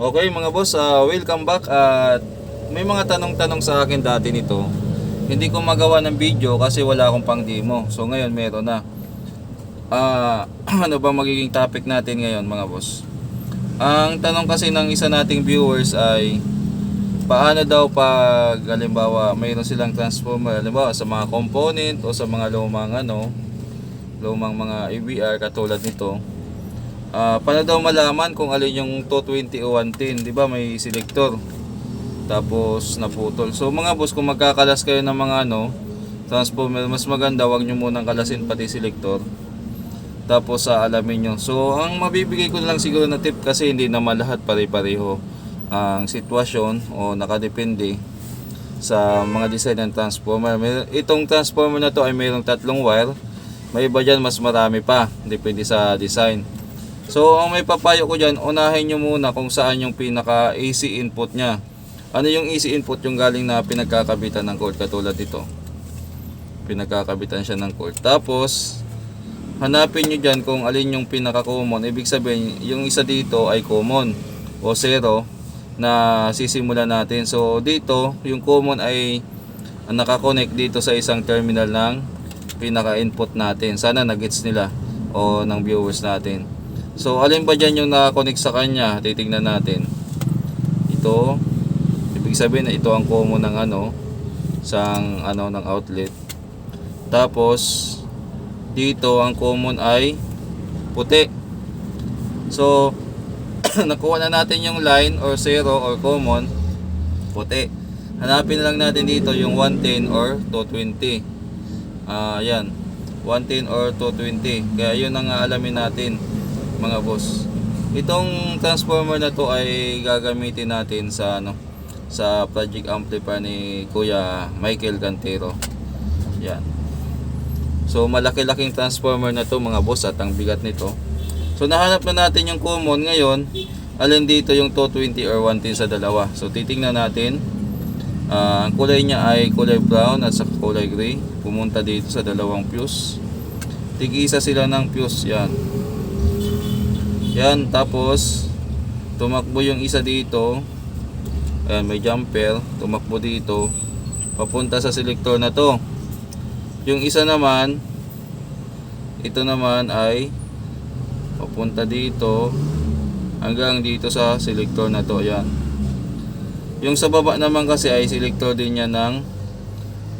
Okay mga boss, ah, welcome back at may mga tanong-tanong sa akin dati nito. Hindi ko magawa ng video kasi wala akong pang demo. So ngayon meron na. Ah, ano ba magiging topic natin ngayon mga boss? Ang tanong kasi ng isa nating viewers ay paano daw pag halimbawa mayroon silang transformer halimbawa sa mga component o sa mga lumang ano lumang mga AVR katulad nito Ah, paano daw malaman kung alin yung 220 o 110, 'di ba? May selector. Tapos naputol. So mga boss, kung magkakalas kayo ng mga ano, transformer, mas maganda wag niyo munang kalasin pati selector. Tapos sa alamin nyo. So ang mabibigay ko na lang siguro na tip kasi hindi naman lahat pare-pareho ang sitwasyon o nakadepende sa mga design ng transformer. Itong transformer na to ay mayroong tatlong wire. May iba dyan mas marami pa. Depende sa design. So, ang may papayo ko dyan, unahin nyo muna kung saan yung pinaka AC input nya. Ano yung AC input yung galing na pinagkakabitan ng cord katulad ito. Pinagkakabitan siya ng cord. Tapos, hanapin nyo dyan kung alin yung pinaka common. Ibig sabihin, yung isa dito ay common o zero na sisimula natin. So, dito, yung common ay nakakonect dito sa isang terminal ng pinaka input natin. Sana nagets nila o ng viewers natin. So, alin ba dyan yung nakakonect sa kanya? Titingnan natin. Ito, ibig sabihin na ito ang common ng ano, sang ano ng outlet. Tapos, dito ang common ay puti. So, nakuha na natin yung line or zero or common, puti. Hanapin na lang natin dito yung 110 or 220. Ah, yan. 110 or 220. Kaya yun ang alamin natin mga boss. Itong transformer na to ay gagamitin natin sa ano sa project amplifier ni Kuya Michael Cantero. Yan. So malaki-laking transformer na to mga boss at ang bigat nito. So nahanap na natin yung common ngayon. Alin dito yung 220 or 110 sa dalawa. So titingnan natin. Ah, ang kulay niya ay kulay brown at sa kulay gray. Pumunta dito sa dalawang fuse. Tig-isa sila ng fuse yan. Yan, tapos tumakbo yung isa dito. Ayan, may jumper, tumakbo dito. Papunta sa selector na to. Yung isa naman, ito naman ay papunta dito hanggang dito sa selector na to. Ayan. Yung sa baba naman kasi ay selector din niya ng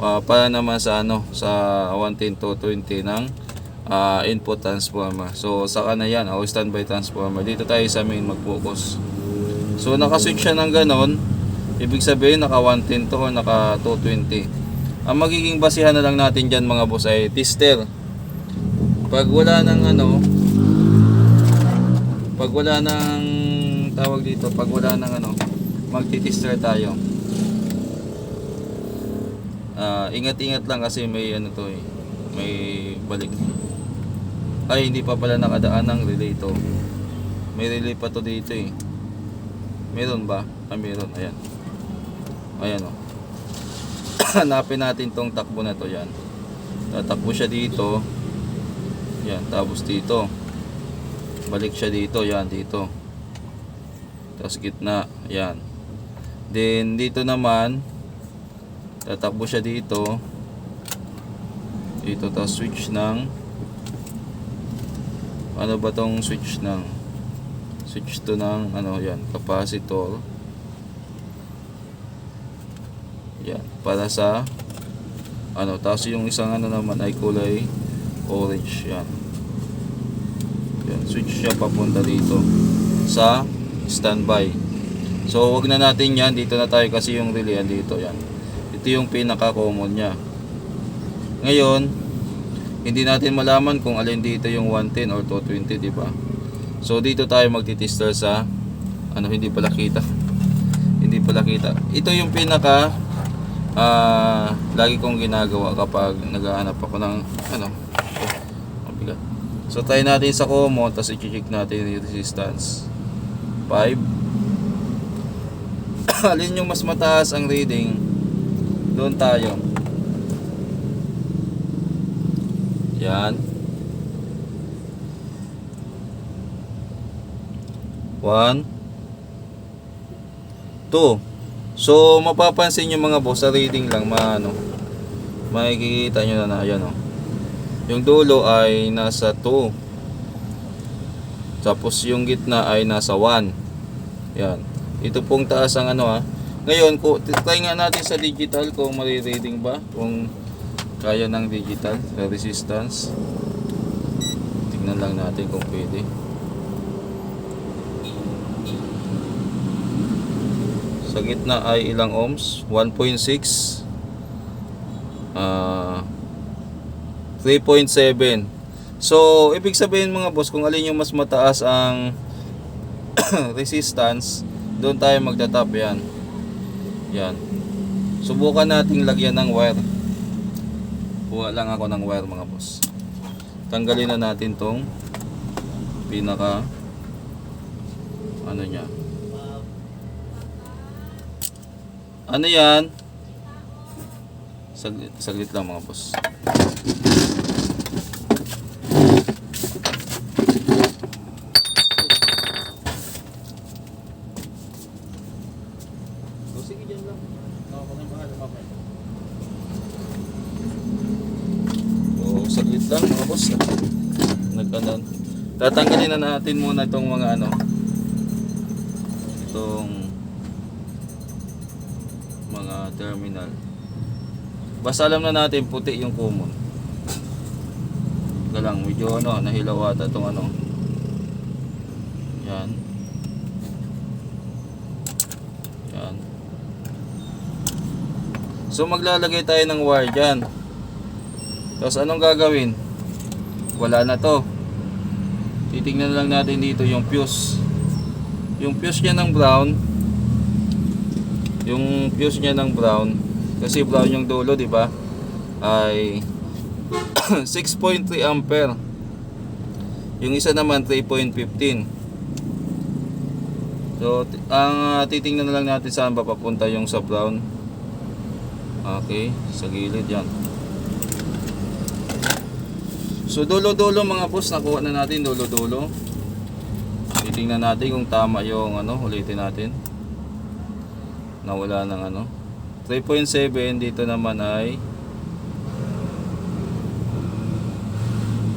ah, para naman sa ano sa 110 to 20 ng ah, input transformer. So saka na yan, o standby transformer. Dito tayo sa main mag-focus. So naka-switch siya ng ganon. Ibig sabihin naka 110 to or naka 220. Ang magiging basihan na lang natin dyan mga boss ay tester. Pag wala ng ano, pag wala ng tawag dito, pag wala ng ano, magti-tester tayo. Ah, ingat-ingat lang kasi may ano to eh, may balik. Ay, hindi pa pala nakadaan ng relay to. May relay pa to dito eh. Meron ba? Ah, meron. Ayan. Ayan oh. Hanapin natin tong takbo na to yan. Tatakbo siya dito. Yan, tapos dito. Balik siya dito, yan, dito. Tapos gitna, yan. Then, dito naman, tatakbo siya dito. Dito, tapos switch ng ano ba tong switch ng switch to ng ano yan capacitor. Yan para sa ano tapos yung isang ano naman ay kulay orange yan. Yan switch siya papunta dito sa standby. So wag na natin yan dito na tayo kasi yung relay dito yan. Ito yung pinaka common nya ngayon hindi natin malaman kung alin dito yung 110 or 220 di ba? So dito tayo magti-tester sa ano hindi pala kita. Hindi pala kita. Ito yung pinaka ah lagi kong ginagawa kapag naghahanap ako ng ano oh, mabigat. So try natin sa common tapos i-check natin yung resistance. 5 alin yung mas mataas ang reading? Doon tayo yan. One. 2. So, mapapansin nyo mga boss, sa reading lang, maano, makikita nyo na na, ayan o. Yung dulo ay nasa 2. Tapos yung gitna ay nasa 1. Yan. Ito pong taas ang ano ha. Ngayon, ko, try nga natin sa digital kung marireading ba. Kung kaya ng digital, resistance. Tingnan lang natin kung pwede. Sa gitna ay ilang ohms? 1.6 Ah 3.7 So, ibig sabihin mga boss, kung alin yung mas mataas ang resistance, doon tayo magtatap yan. Yan. Subukan nating lagyan ng wire. Kuha lang ako ng wire mga boss. Tanggalin na natin tong pinaka ano niya. Ano yan? Saglit, saglit lang mga boss. O sige dyan lang. Ako na mahal mamaya. O saglit lang mga boss. Nagkanan. Tatanggalin na natin muna itong mga ano. Itong mga terminal. Basta alam na natin puti yung common. Ika lang, medyo ano, nahilaw ata itong ano. Yan. Yan. So maglalagay tayo ng wire dyan. Tapos anong gagawin? Wala na to. Titingnan lang natin dito yung fuse. Yung fuse niya ng brown. Yung fuse niya ng brown. Kasi brown yung dulo, di ba? Ay 6.3 ampere. Yung isa naman 3.15. So, ang ah, titingnan na lang natin saan ba papunta yung sa brown. Okay, sa gilid yan. So, dulo-dulo mga boss, nakuha na natin dulo-dulo. Titingnan natin kung tama yung ano, ulitin natin. Nawala ng ano. 3.7 dito naman ay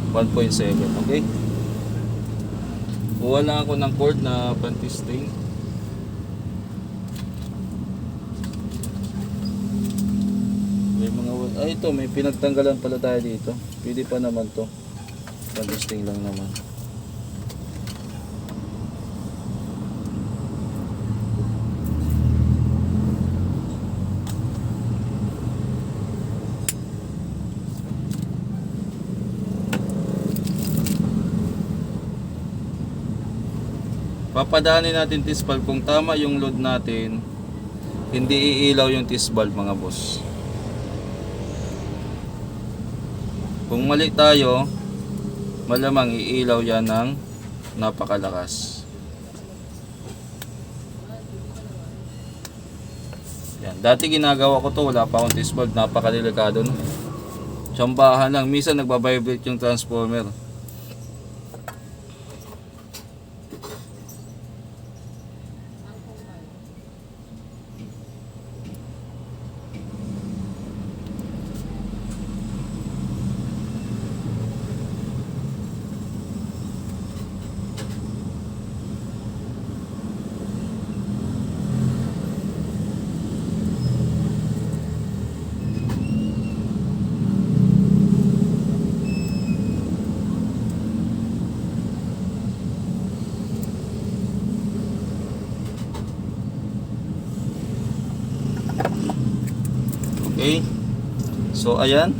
1.7, okay? Kuha lang ako ng cord na pantisting. Wa- ay ito may pinagtanggalan pala tayo dito. Pwede pa naman to. Pantisting lang naman. Papadaanin natin tisbal kung tama yung load natin. Hindi iilaw yung tisbal mga boss. Kung mali tayo, malamang iilaw yan ng napakalakas. Yan. Dati ginagawa ko to, wala pa akong tisbal, napakadelikado no. Tsambahan lang, minsan nagbabibrate yung transformer. Okay. So ayan.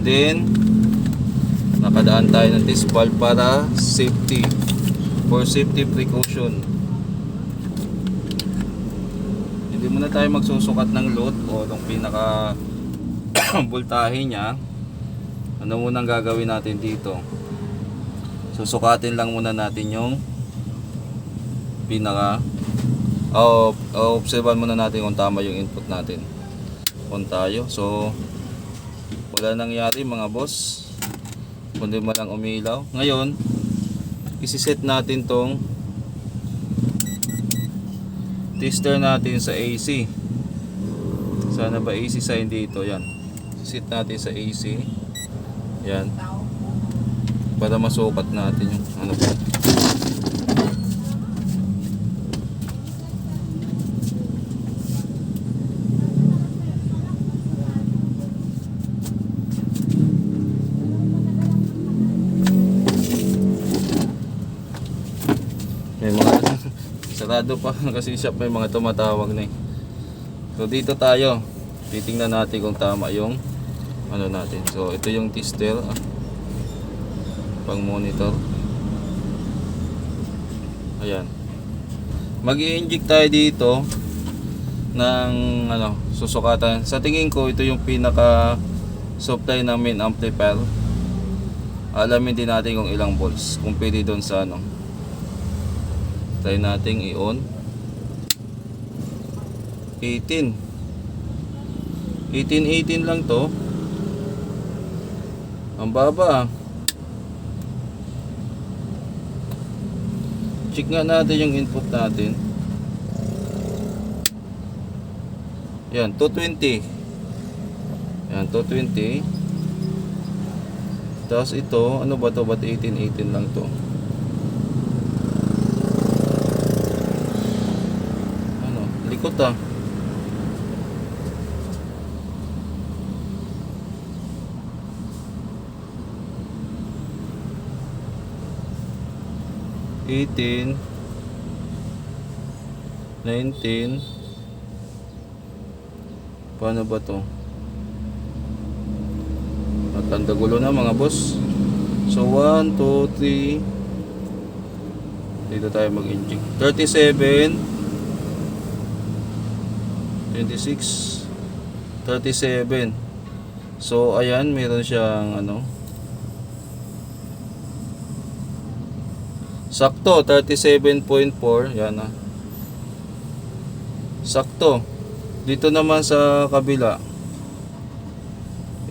Then nakadaan tayo ng test valve para safety for safety precaution. Hindi muna tayo magsusukat ng load o ng pinaka voltahe niya. Ano munang gagawin natin dito? Susukatin lang muna natin yung pinaka o oh, obserban muna natin kung tama yung input natin kung tayo so wala nangyari mga boss kundi mo lang umilaw ngayon isiset natin tong tester natin sa AC. Sana ba AC sign dito? Yan. Sit natin sa AC. Yan. Para masukat natin yung ano po. May mga sarado pa kasi shop may mga tumatawag na eh. So dito tayo. Titingnan natin kung tama yung ano natin. So ito yung tester ah. pang monitor. Ayan. Mag-i-inject tayo dito ng ano, susukatan. Sa tingin ko ito yung pinaka supply ng main amplifier. Alamin din natin kung ilang volts. Kung pwede doon sa ano, Try nating i-on. 18. 18, 18 lang to. Ang baba. Check nga natin yung input natin. Yan, 220. Yan, 220. Tapos ito, ano ba to? Ba't 18, 18 lang to? Likot ah. Eighteen, nineteen, paano ba to? At ang dagulo na mga boss. So 1, 2, 3 Dito tayo mag-inject 37 26 37 So ayan meron siyang ano? Sakto 37.4 yan ah. Sakto. Dito naman sa kabila.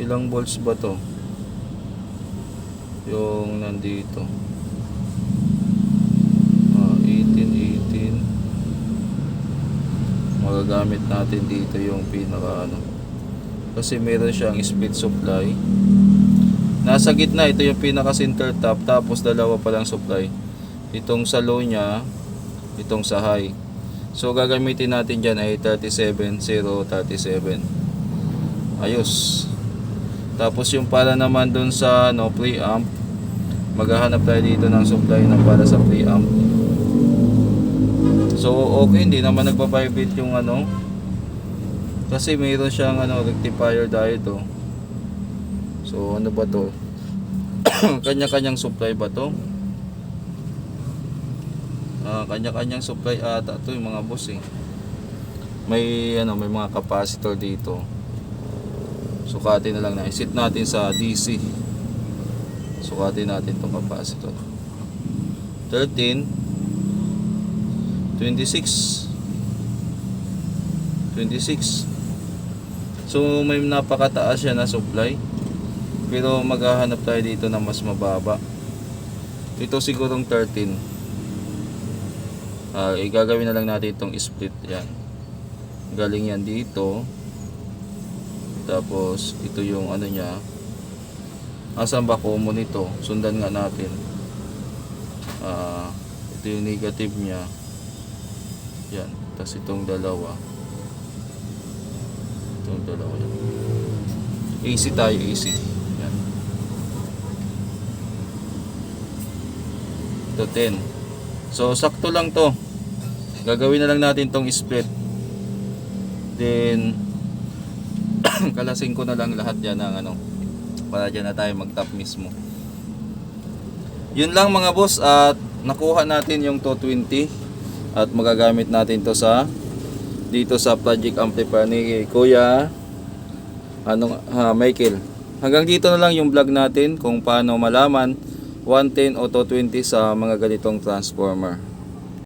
Ilang volts ba to? Yung nandito Ah, 18 18 magagamit natin dito yung pinaka ano. Kasi meron siyang split supply. Nasa gitna ito yung pinaka center top tapos dalawa pa lang supply. Itong sa low niya itong sa high. So gagamitin natin dyan ay 37037 ayos. Tapos yung para naman dun sa ano, preamp maghahanap tayo dito ng supply ng para sa preamp So okay, hindi naman nagpa-vibrate yung ano. Kasi mayroon siyang ano, rectifier dito. So ano ba to? Kanya-kanyang supply ba to? Ah, kanya-kanyang supply ata to yung mga boss eh. May ano, may mga capacitor dito. Sukatin na lang na. Isit natin sa DC. Sukatin natin tong capacitor. 13 26 26 So may napakataas siya na supply. Pero maghahanap tayo dito na mas mababa. Ito sigurong 13 Ah, Igagawin na lang natin itong split. Yan. Galing yan dito. Tapos ito yung ano niya. Asan ba common ito? Sundan nga natin. Ah, Ito yung negative niya yan. Tapos itong dalawa. Itong dalawa yan. AC tayo, AC. Yan. Ito 10. So, sakto lang to. Gagawin na lang natin tong split. Then, kalasing ko na lang lahat dyan ng ano. Para dyan na tayo mag-top mismo. Yun lang mga boss at nakuha natin yung 220 at magagamit natin to sa dito sa project amplifier ni Kuya ano ha, Michael. Hanggang dito na lang yung vlog natin kung paano malaman 110 o 220 sa mga ganitong transformer.